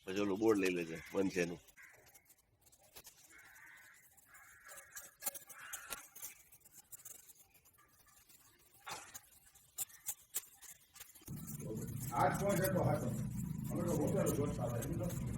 પછી ઓલું બોર્ડ લઈ લેજે બનશે એનું. આઠ પોઈન્ટ હતો હાથો અમે તો હોટલ જોડતા હતા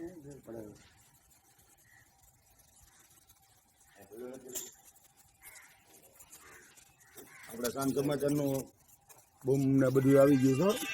આપણે સાંજ સમાચારનું બૂમ ને બધું આવી ગયું છે.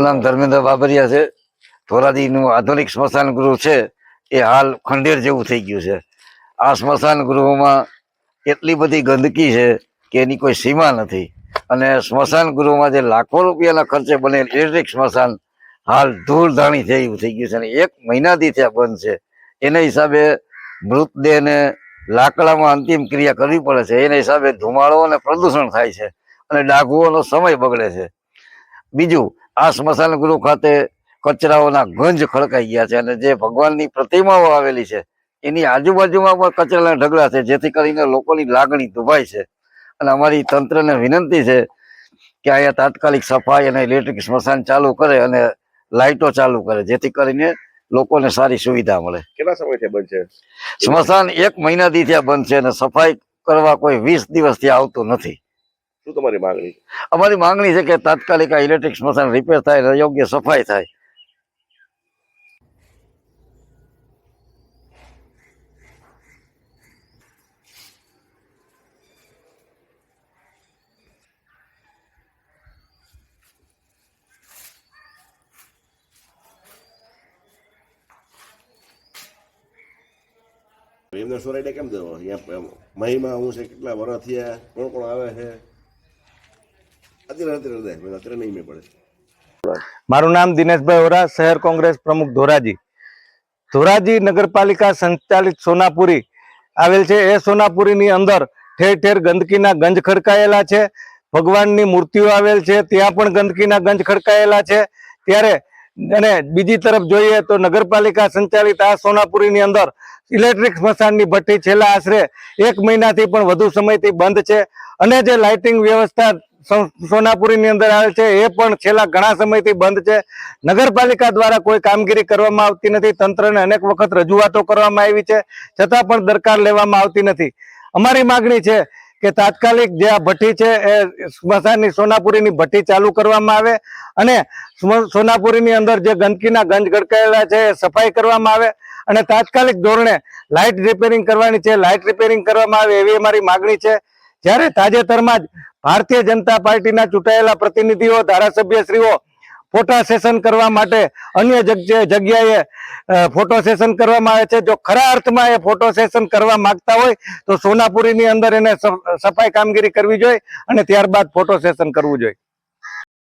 નામ ધર્મેન્દ્ર બાબરિયા છે. ધોરાજીનું આધુનિક સ્મશાન ગૃહ છે. એ હાલ ખંડેર જેવું થઈ ગયું છે. આ સ્મશાન ગૃહોમાં એટલી બધી ગંદકી છે કે એની કોઈ સીમા નથી. અને સ્મશાન ગૃહમાં જે લાખો રૂપિયાના ખર્ચે બનેલ ઇલેક્ટ્રિક સ્મશાન હાલ ધૂળધાણી છે એવું થઈ ગયું છે. અને એક મહિનાથી ત્યાં બંધ છે. એના હિસાબે મૃતદેહને લાકડામાં અંતિમ ક્રિયા કરવી પડે છે. એના હિસાબે ધુમાડો અને પ્રદૂષણ થાય છે. અને ડાઘુઓનો સમય બગડે છે. બીજું આ સ્મશાન ગૃહ ખાતે કચરાઓના ગંજ ખડકાઈ ગયા છે અને જે ભગવાનની પ્રતિમાઓ આવેલી છે એની આજુબાજુમાં પણ કચરાના ઢગલા છે જેથી કરીને લોકોની લાગણી દુભાય છે. અને અમારી તંત્રને વિનંતી છે કે અહીંયા તાત્કાલિક સફાઈ અને ઇલેક્ટ્રિક સ્મશાન ચાલુ કરે અને લાઇટો ચાલુ કરે જેથી કરીને લોકોને સારી સુવિધા મળે. કેટલા સમયથી બંધ છે? સ્મશાન એક મહિનાથી ત્યાં બંધ છે અને સફાઈ કરવા કોઈ વીસ દિવસથી આવતું નથી. શું તમારી માંગણી છે અમારી માંગણી છે કે તાત્કાલિક આ ઇલેક્ટ્રિક સ્મશાન રિપેર થાય અને યોગ્ય સફાઈ થાય ભીમના સોરાયડે કેમ જવો અહીંયા મહીમાં હું છે કેટલા વર્ષ થયા કોણ કોણ આવે છે મારું નામ દિનેશભાઈ ઓરા શહેર કોંગ્રેસ પ્રમુખ ધોરાજી. ધોરાજી નગરપાલિકા સંચાલિત સોનાપુરી આવેલ છે. એ સોનાપુરીની અંદર ઠેર ઠેર ગંદકીના ગંજ ખડકાયેલા છે. ભગવાનની મૂર્તિઓ આવેલ છે. ત્યાં પણ ગંદકીના ગંજ ખડકાયેલા છે. ત્યારે અને બીજી તરફ જોઈએ તો નગરપાલિકા સંચાલિત આ સોનાપુરીની અંદર ઇલેક્ટ્રિક સ્મશાનની ભઠ્ઠી છેલ્લા આશરે એક મહિનાથી પણ વધુ સમયથી બંધ છે. અને જે લાઇટિંગ વ્યવસ્થા સોનાપુરીની અંદર આવે છે. એ પણ છેલ્લા ઘણા સમયથી બંધ છે. નગરપાલિકા દ્વારા કોઈ કામગીરી કરવામાં આવતી નથી. તંત્રને અનેક વખત રજૂઆતો કરવામાં આવી છે. છતાં પણ દરકાર લેવામાં આવતી નથી. અમારી માગણી છે કે તાત્કાલિક જે આ ભઠ્ઠી છે એ સ્મશાનની સોનાપુરીની ભઠ્ઠી ચાલુ કરવામાં આવે અને સોનાપુરીની અંદર જે ગંદકીના ગંજ ગડકાયેલા છે એ સફાઈ કરવામાં આવે અને તાત્કાલિક ધોરણે લાઇટ રિપેરિંગ કરવાની છે. લાઇટ રિપેરિંગ કરવામાં આવે એવી અમારી માગણી છે. જ્યારે તાજેતરમાં જ ભારતીય જનતા પાર્ટીના ચૂંટાયેલા પ્રતિનિધિઓ, ધારાસભ્યશ્રીઓ ફોટા સેશન કરવા માટે અન્ય જગ્યાએ ફોટો સેશન કરવામાં આવે છે. જો ખરા અર્થમાં એ ફોટો સેશન કરવા માંગતા હોય, તો સોનાપુરીની અંદર એને સફાઈ કામગીરી કરવી જોઈએ અને ત્યારબાદ ફોટો સેશન કરવું જોઈએ.